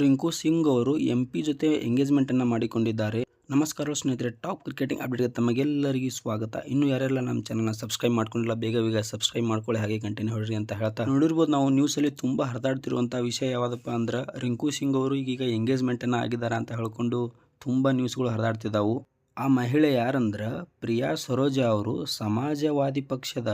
ರಿಂಕು ಸಿಂಗ್ ಅವರು M P ಜೊತೆ ಎಂಗೇಜ್ಮೆಂಟನ್ನು ಮಾಡಿಕೊಂಡಿದ್ದಾರೆ. ನಮಸ್ಕಾರ ಸ್ನೇಹಿತರೆ ಟಾಪ್ ಕ್ರಿಕೆಟಿಂಗ್ ಅಪ್ಡೇಟ್ಗೆ ತಮಗೆಲ್ಲರಿಗೂ ಸ್ವಾಗತ. ಇನ್ನು ಯಾರೆಲ್ಲ ನಮ್ಮ ಚಾನಲ್ನ ಸಬ್ಸ್ಕ್ರೈಬ್ ಮಾಡ್ಕೊಂಡಿಲ್ಲ, ಬೇಗ ಬೇಗ ಸಬ್ಸ್ಕ್ರೈಬ್ ಮಾಡ್ಕೊಳ್ಳಿ, ಹಾಗೆ ಕಂಟಿನ್ಯೂ ಹೊಡ್ರಿ ಅಂತ ಹೇಳ್ತಾ. ನೋಡಿರ್ಬೋದು ನಾವು ನ್ಯೂಸಲ್ಲಿ ತುಂಬ ಹರಿದಾಡ್ತಿರುವಂಥ ವಿಷಯ ಯಾವುದಪ್ಪ ಅಂದ್ರೆ, ರಿಂಕು ಸಿಂಗ್ ಅವರು ಈಗ ಎಂಗೇಜ್ಮೆಂಟನ್ನು ಆಗಿದ್ದಾರೆ ಅಂತ ಹೇಳ್ಕೊಂಡು ತುಂಬ ನ್ಯೂಸ್ಗಳು ಹರಿದಾಡ್ತಿದ್ದಾವು ಆ ಮಹಿಳೆ ಯಾರಂದ್ರೆ, ಪ್ರಿಯಾ ಸರೋಜಾ ಅವರು ಸಮಾಜವಾದಿ ಪಕ್ಷದ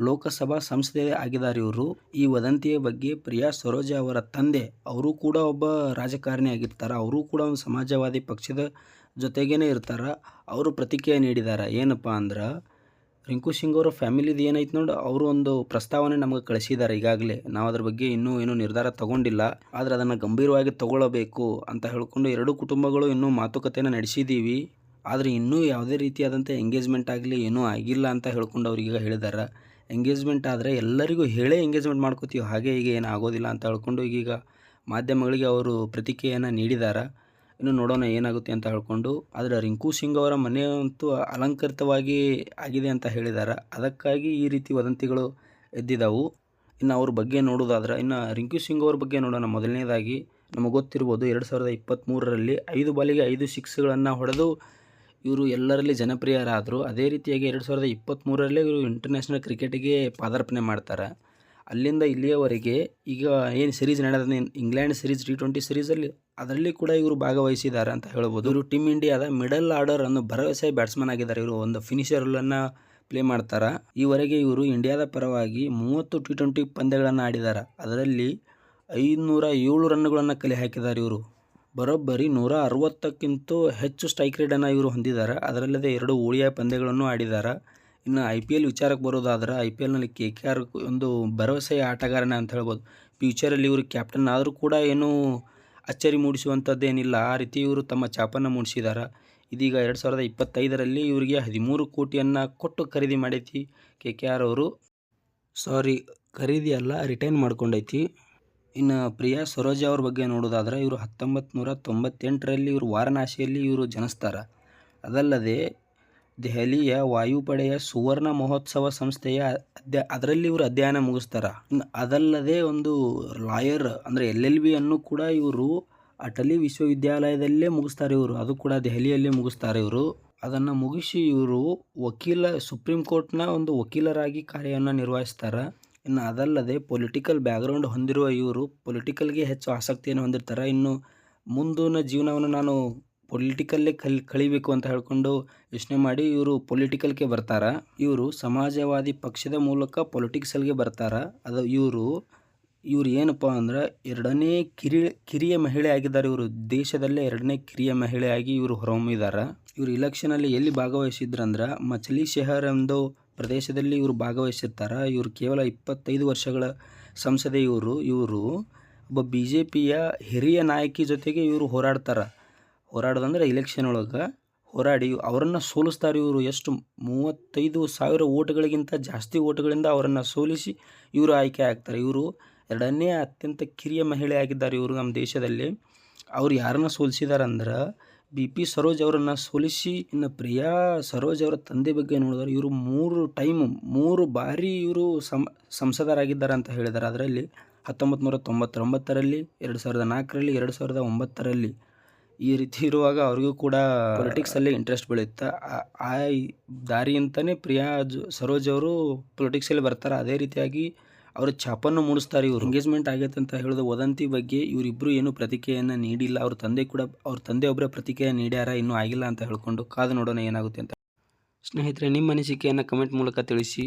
ಲೋಕಸಭಾ ಸಂಸದೆ ಆಗಿದ್ದಾರೆ ಇವರು. ಈ ವದಂತಿಯ ಬಗ್ಗೆ ಪ್ರಿಯಾ ಸರೋಜಾ ಅವರ ತಂದೆ, ಅವರು ಕೂಡ ಒಬ್ಬ ರಾಜಕಾರಣಿ ಆಗಿರ್ತಾರೆ. ಅವರು ಕೂಡ ಒಂದು ಸಮಾಜವಾದಿ ಪಕ್ಷದ ಜೊತೆಗೇನೆ ಇರ್ತಾರೆ. ಅವರು ಪ್ರತಿಕ್ರಿಯೆ ನೀಡಿದ್ದಾರೆ ಏನಪ್ಪ ಅಂದ್ರೆ, ರಿಂಕು ಸಿಂಗ್ ಅವರ ಫ್ಯಾಮಿಲಿದು ಏನೈತೆ ನೋಡಿ, ಅವರು ಒಂದು ಪ್ರಸ್ತಾವನೆ ನಮಗೆ ಕಳಿಸಿದ್ದಾರೆ ಈಗಾಗಲೇ. ನಾವು ಅದ್ರ ಬಗ್ಗೆ ಇನ್ನೂ ಏನೂ ನಿರ್ಧಾರ ತಗೊಂಡಿಲ್ಲ. ಆದರೆ ಅದನ್ನು ಗಂಭೀರವಾಗಿ ತಗೊಳ್ಳಬೇಕು ಅಂತ ಹೇಳ್ಕೊಂಡು ಎರಡೂ ಕುಟುಂಬಗಳು ಇನ್ನೂ ಮಾತುಕತೆಯನ್ನು ನಡೆಸಿದ್ದೀವಿ ಆದರೆ ಇನ್ನೂ ಯಾವುದೇ ರೀತಿಯಾದಂಥ ಎಂಗೇಜ್ಮೆಂಟ್ ಆಗಲಿ ಏನೂ ಆಗಿಲ್ಲ ಅಂತ ಹೇಳ್ಕೊಂಡು ಅವ್ರೀಗ ಹೇಳಿದ್ದಾರೆ ಎಂಗೇಜ್ಮೆಂಟ್ ಆದರೆ ಎಲ್ಲರಿಗೂ ಹೇಳೇ ಎಂಗೇಜ್ಮೆಂಟ್ ಮಾಡ್ಕೋತೀವಿ. ಹಾಗೆ ಈಗ ಏನು ಆಗೋದಿಲ್ಲ ಅಂತ ಹೇಳ್ಕೊಂಡು ಈಗೀಗ ಮಾಧ್ಯಮಗಳಿಗೆ ಅವರು ಪ್ರತಿಕ್ರಿಯೆಯನ್ನು ನೀಡಿದ್ದಾರೆ ಇನ್ನು ನೋಡೋಣ ಏನಾಗುತ್ತೆ ಅಂತ ಹೇಳ್ಕೊಂಡು ಆದರೆ ರಿಂಕು ಸಿಂಗ್ ಅವರ ಮನೆಯಂತೂ ಅಲಂಕೃತವಾಗಿ ಆಗಿದೆ ಅಂತ ಹೇಳಿದ್ದಾರೆ ಅದಕ್ಕಾಗಿ ಈ ರೀತಿ ವದಂತಿಗಳು ಎದ್ದಿದ್ದಾವು ಇನ್ನು ಅವ್ರ ಬಗ್ಗೆ ನೋಡೋದಾದ್ರೆ ಇನ್ನು ರಿಂಕು ಸಿಂಗ್ ಅವ್ರ ಬಗ್ಗೆ ನೋಡೋಣ. ಮೊದಲನೇದಾಗಿ ನಮಗೆ ಗೊತ್ತಿರ್ಬೋದು ಎರಡು ಸಾವಿರದ ಇಪ್ಪತ್ತ್ಮೂರರಲ್ಲಿ ಐದು ಬಾಲಿಗೆ ಐದು ಸಿಕ್ಸ್ಗಳನ್ನು ಹೊಡೆದು ಇವರು ಎಲ್ಲರಲ್ಲಿ ಜನಪ್ರಿಯರಾದರು. ಅದೇ ರೀತಿಯಾಗಿ ಎರಡು ಸಾವಿರದ ಇಪ್ಪತ್ತ್ಮೂರರಲ್ಲೇ ಇವರು ಇಂಟರ್ನ್ಯಾಷನಲ್ ಕ್ರಿಕೆಟಿಗೆ ಪಾದಾರ್ಪಣೆ ಮಾಡ್ತಾರೆ. ಅಲ್ಲಿಂದ ಇಲ್ಲಿಯವರೆಗೆ ಈಗ ಏನು ಸಿರೀಸ್ ನಡೆದ ಇಂಗ್ಲೆಂಡ್ ಸಿರೀಸ್ ಟಿ ಟ್ವೆಂಟಿ ಸಿರೀಸಲ್ಲಿ ಅದರಲ್ಲಿ ಕೂಡ ಇವರು ಭಾಗವಹಿಸಿದ್ದಾರೆ ಅಂತ ಹೇಳ್ಬೋದು. ಇವರು ಟೀಮ್ ಇಂಡಿಯಾದ ಮಿಡಲ್ ಆರ್ಡರ್ ಅನ್ನು ಭರವಸೆ ಬ್ಯಾಟ್ಸ್ಮನ್ ಆಗಿದ್ದಾರೆ. ಇವರು ಒಂದು ಫಿನಿಷರ್ಗಳನ್ನು ಪ್ಲೇ ಮಾಡ್ತಾರೆ. ಈವರೆಗೆ ಇವರು ಇಂಡಿಯಾದ ಪರವಾಗಿ ಮೂವತ್ತು ಟಿ ಟ್ವೆಂಟಿ ಪಂದ್ಯಗಳನ್ನು ಆಡಿದ್ದಾರೆ. ಅದರಲ್ಲಿ ಐದುನೂರ ಏಳು ರನ್ಗಳನ್ನು ಕಲೆ ಹಾಕಿದ್ದಾರೆ ಇವರು. ಬರೋಬ್ಬರಿ ನೂರ ಅರವತ್ತಕ್ಕಿಂತ ಹೆಚ್ಚು ಸ್ಟ್ರೈಕ್ ರೇಟನ್ನು ಇವರು ಹೊಂದಿದ್ದಾರೆ ಅದರಲ್ಲದೆ ಎರಡು ಓಡಿಯ ಪಂದ್ಯಗಳನ್ನು ಆಡಿದ್ದಾರೆ ಇನ್ನು ಐ ಪಿ ಎಲ್ ವಿಚಾರಕ್ಕೆ ಬರೋದಾದ್ರೆ ಐ ಪಿ ಎಲ್ನಲ್ಲಿ ಕೆ ಕೆ ಆರ್ ಒಂದು ಭರವಸೆಯ ಆಟಗಾರನೇ ಅಂತ ಹೇಳ್ಬೋದು. ಫ್ಯೂಚರಲ್ಲಿ ಇವರು ಕ್ಯಾಪ್ಟನ್ ಆದರೂ ಕೂಡ ಏನೂ ಅಚ್ಚರಿ ಮೂಡಿಸುವಂಥದ್ದೇನಿಲ್ಲ ಆ ರೀತಿ ಇವರು ತಮ್ಮ ಛಾಪನ್ನು ಮೂಡಿಸಿದ್ದಾರೆ ಇದೀಗ ಎರಡು ಸಾವಿರದ ಇಪ್ಪತ್ತೈದರಲ್ಲಿ ಇವರಿಗೆ ಹದಿಮೂರು ಕೋಟಿಯನ್ನು ಕೊಟ್ಟು ಖರೀದಿ ಮಾಡೈತಿ ಕೆ ಕೆ ಆರ್ ಅವರು. ಸಾರಿ ಖರೀದಿ ಅಲ್ಲ ರಿಟೈನ್ ಮಾಡ್ಕೊಂಡೈತಿ. ಇನ್ನು ಪ್ರಿಯಾ ಸರೋಜ ಅವ್ರ ಬಗ್ಗೆ ನೋಡೋದಾದ್ರೆ ಇವರು ಹತ್ತೊಂಬತ್ತು ನೂರ ತೊಂಬತ್ತೆಂಟರಲ್ಲಿ ಇವರು ವಾರಣಾಸಿಯಲ್ಲಿ ಇವರು ಜನಿಸ್ತಾರೆ. ಅದಲ್ಲದೆ ದೆಹಲಿಯ ವಾಯುಪಡೆಯ ಸುವರ್ಣ ಮಹೋತ್ಸವ ಸಂಸ್ಥೆಯ ಅಧ್ಯ ಅದರಲ್ಲಿ ಇವರು ಅಧ್ಯಯನ ಮುಗಿಸ್ತಾರೆ. ಇನ್ನು ಅದಲ್ಲದೆ ಒಂದು ಲಾಯರ್ ಅಂದರೆ ಎಲ್ ಎಲ್ ಬಿಯನ್ನು ಕೂಡ ಇವರು ಅಟಲಿ ವಿಶ್ವವಿದ್ಯಾಲಯದಲ್ಲೇ ಮುಗಿಸ್ತಾರೆ ಇವರು. ಅದು ಕೂಡ ದೆಹಲಿಯಲ್ಲೇ ಮುಗಿಸ್ತಾರೆ ಇವರು. ಅದನ್ನು ಮುಗಿಸಿ ಇವರು ವಕೀಲ, ಸುಪ್ರೀಂ ಕೋರ್ಟ್ನ ಒಂದು ವಕೀಲರಾಗಿ ಕಾರ್ಯವನ್ನು ನಿರ್ವಹಿಸ್ತಾರೆ. ಇನ್ನು ಅದಲ್ಲದೆ ಪೊಲಿಟಿಕಲ್ ಬ್ಯಾಕ್ಗ್ರೌಂಡ್ ಹೊಂದಿರುವ ಇವರು ಪೊಲಿಟಿಕಲ್ಗೆ ಹೆಚ್ಚು ಆಸಕ್ತಿಯನ್ನು ಹೊಂದಿರ್ತಾರೆ. ಇನ್ನು ಮುಂದಿನ ಜೀವನವನ್ನು ನಾನು ಪೊಲಿಟಿಕಲ್ಲೇ ಕಲ್, ಕಳಿಬೇಕು ಅಂತ ಹೇಳ್ಕೊಂಡು ಯೋಚನೆ ಮಾಡಿ ಇವರು ಪೊಲಿಟಿಕಲ್ಗೆ ಬರ್ತಾರೆ. ಇವರು ಸಮಾಜವಾದಿ ಪಕ್ಷದ ಮೂಲಕ ಪೊಲಿಟಿಕ್ಸಲ್ಗೆ ಬರ್ತಾರೆ. ಅದು ಇವರು, ಇವ್ರು ಏನಪ್ಪ ಅಂದ್ರೆ ಎರಡನೇ ಕಿರಿ, ಕಿರಿಯ ಮಹಿಳೆ ಆಗಿದ್ದಾರೆ ಇವರು. ದೇಶದಲ್ಲೇ ಎರಡನೇ ಕಿರಿಯ ಮಹಿಳೆಯಾಗಿ ಇವರು ಹೊರಹೊಮ್ಮಿದ್ದಾರೆ ಇವರು ಇಲೆಕ್ಷನಲ್ಲಿ ಎಲ್ಲಿ ಭಾಗವಹಿಸಿದ್ರಂದ್ರೆ ಮಚಲಿ ಶೆಹರ್ ಎಂದು ಪ್ರದೇಶದಲ್ಲಿ ಇವರು ಭಾಗವಹಿಸಿರ್ತಾರೆ. ಇವರು ಕೇವಲ ಇಪ್ಪತ್ತೈದು ವರ್ಷಗಳ ಸಂಸದೆ ಇವರು ಇವರು ಒಬ್ಬ ಬಿ ಜೆ ಪಿಯ ಹಿರಿಯ ನಾಯಕಿ ಜೊತೆಗೆ ಇವರು ಹೋರಾಡ್ತಾರೆ. ಹೋರಾಡೋದಂದ್ರೆ ಇಲೆಕ್ಷನ್ ಒಳಗೆ ಹೋರಾಡಿ ಅವರನ್ನು ಸೋಲಿಸ್ತಾರೆ ಇವರು. ಎಷ್ಟು? ಮೂವತ್ತೈದು ಸಾವಿರ ಓಟ್ಗಳಿಗಿಂತ ಜಾಸ್ತಿ ಓಟ್ಗಳಿಂದ ಅವರನ್ನು ಸೋಲಿಸಿ ಇವರು ಆಯ್ಕೆ ಆಗ್ತಾರೆ. ಇವರು ಎರಡನೇ ಅತ್ಯಂತ ಕಿರಿಯ ಮಹಿಳೆ ಆಗಿದ್ದಾರೆ ಇವರು ನಮ್ಮ ದೇಶದಲ್ಲಿ. ಅವ್ರು ಯಾರನ್ನ ಸೋಲಿಸಿದಾರೆ ಅಂದ್ರೆ ಬಿ ಪಿ ಸರೋಜ್ ಅವರನ್ನು ಸೋಲಿಸಿ, ಇನ್ನು ಪ್ರಿಯಾ ಸರೋಜ್ ಅವರ ತಂದೆ ಬಗ್ಗೆ ನೋಡಿದ್ರೆ ಇವರು ಮೂರು ಟೈಮ್ ಮೂರು ಬಾರಿ ಇವರು ಸಂ, ಸಂಸದರಾಗಿದ್ದಾರೆ ಅಂತ ಹೇಳಿದ್ದಾರೆ. ಅದರಲ್ಲಿ ಹತ್ತೊಂಬತ್ತು ನೂರ ತೊಂಬತ್ತೊಂಬತ್ತರಲ್ಲಿ ಎರಡು ಸಾವಿರದ ನಾಲ್ಕರಲ್ಲಿ, ಎರಡು ಸಾವಿರದ ಒಂಬತ್ತರಲ್ಲಿ ಈ ರೀತಿ ಇರುವಾಗ ಅವ್ರಿಗೂ ಕೂಡ ಪೊಲಿಟಿಕ್ಸಲ್ಲಿ ಇಂಟ್ರೆಸ್ಟ್ ಬೆಳೆಯುತ್ತೆ, ಆ ದಾರಿಯಂತಲೇ ಪ್ರಿಯಾ ಸರೋಜ್ ಅವರು ಪೊಲಿಟಿಕ್ಸಲ್ಲಿ ಬರ್ತಾರೆ. ಅದೇ ರೀತಿಯಾಗಿ ಅವರು ಛಾಪನ್ನು ಮೂಡಿಸ್ತಾರೆ, ಇವರು ಎಂಗೇಜ್ಮೆಂಟ್ ಆಗೈತೆ ಅಂತ ಹೇಳಿದ ವದಂತಿ ಬಗ್ಗೆ ಇವರಿಬ್ಬರು ಏನು ಪ್ರತಿಕ್ರಿಯೆಯನ್ನು ನೀಡಿಲ್ಲ. ಅವ್ರ ತಂದೆ ಕೂಡ, ಅವ್ರ ತಂದೆ ಒಬ್ಬರ ಪ್ರತಿಕ್ರಿಯೆ ನೀಡ್ಯಾರ, ಇನ್ನೂ ಆಗಿಲ್ಲ ಅಂತ ಹೇಳ್ಕೊಂಡು ಕಾದು ನೋಡೋಣ ಏನಾಗುತ್ತೆ ಅಂತ. ಸ್ನೇಹಿತರೆ, ನಿಮ್ಮ ಅನಿಸಿಕೆಯನ್ನು ಕಮೆಂಟ್ ಮೂಲಕ ತಿಳಿಸಿ.